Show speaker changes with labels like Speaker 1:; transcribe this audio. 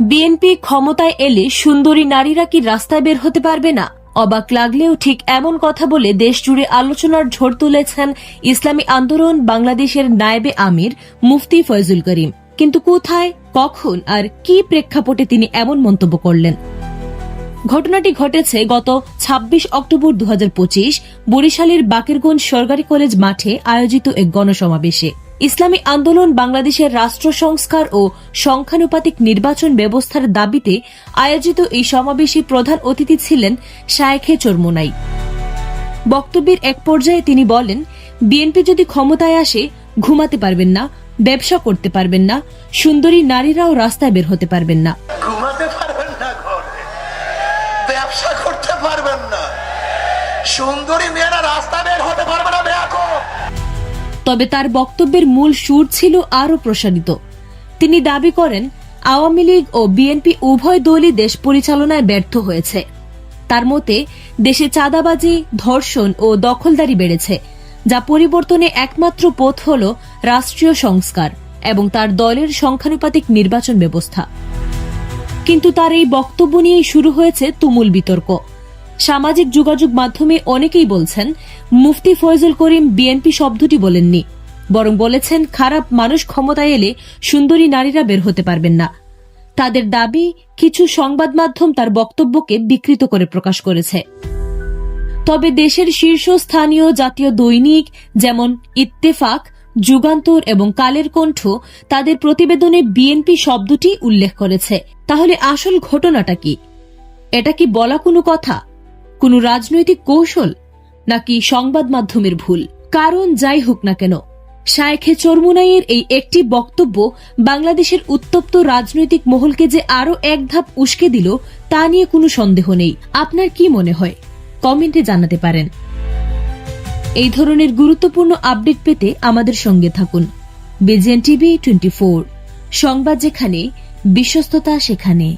Speaker 1: BNP ক্ষমতায় এলে সুন্দরী নারীরা কি রাস্তায় বের হতে পারবে না? অবাক লাগলেও ঠিক এমন কথা বলে দেশ জুড়ে আলোচনার ঝড় তুলেছেন ইসলামী আন্দোলন বাংলাদেশের নায়েবে আমির মুফতি ফয়জুল করিম। কিন্তু কোথায়, কখন আর কি প্রেক্ষাপটে তিনি এমন মন্তব্য করলেন? ঘটনাটি ঘটেছে গত ২৬ অক্টোবর দু হাজার পঁচিশ বরিশালের বাকেরগঞ্জ সরকারি কলেজ মাঠে আয়োজিত এক গণসমাবেশে। ইসলামী আন্দোলন বাংলাদেশের রাষ্ট্র সংস্কার ও সংখ্যানুপাতিক নির্বাচন ব্যবস্থার দাবিতে আয়োজিত এই সমাবেশে প্রধান অতিথি ছিলেন শায়েখে চরমোনাই। বক্তব্যের এক পর্যায়ে তিনি বলেন, বিএনপি যদি ক্ষমতায় আসে, ঘুমাতে পারবেন না, ব্যবসা করতে পারবেন না, সুন্দরী নারীরাও রাস্তায় বের হতে পারবেন না।
Speaker 2: সুন্দরী মেয়েরা রাস্তা
Speaker 1: তবে তার বক্তব্যের মূল সুর ছিল আরও প্রসারিত। তিনি দাবি করেন, আওয়ামী লীগ ও বিএনপি উভয় দলই দেশ পরিচালনায় ব্যর্থ হয়েছে। তার মতে, দেশে চাঁদাবাজি, ধর্ষণ ও দখলদারি বেড়েছে, যা পরিবর্তনে একমাত্র পথ হল রাষ্ট্রীয় সংস্কার এবং তার দলের সংখ্যানুপাতিক নির্বাচন ব্যবস্থা। কিন্তু তার এই বক্তব্য নিয়েই শুরু হয়েছে তুমুল বিতর্ক। সামাজিক যোগাযোগ মাধ্যমে অনেকেই বলছেন, মুফতি ফয়জুল করিম বিএনপি শব্দটি বলেননি। বরং বলেছেন, খারাপ মানুষ ক্ষমতায় এলে সুন্দরী নারীরা বের হতে পারবেন না। তাদের দাবি, কিছু সংবাদ মাধ্যম তার বক্তব্যকে বিকৃত করে প্রকাশ করেছে। তবে দেশের শীর্ষস্থানীয় জাতীয় দৈনিক যেমন ইত্তেফাক, যুগান্তর এবং কালের কণ্ঠ তাদের প্রতিবেদনে বিএনপি শব্দটি উল্লেখ করেছে। তাহলে আসল ঘটনাটা কি? এটা কি বলা কোনো কথা? কোনো রাজনৈতিক কৌশল নাকি সংবাদ মাধ্যমের ভুল? কারণ যাই হোক না কেন, শায়েখে চরমুনাইয়ের এই একটি বক্তব্য বাংলাদেশের উত্তপ্ত রাজনৈতিক মহলকে যে আরও এক ধাপ উস্কে দিল, তা নিয়ে কোনো সন্দেহ নেই। আপনার কি মনে হয়? কমেন্টে জানাতে পারেন। এই ধরনের গুরুত্বপূর্ণ আপডেট পেতে আমাদের সঙ্গে থাকুন। বেজেন টিভি টোয়েন্টি সংবাদ যেখানে, বিশ্বস্ততা সেখানে।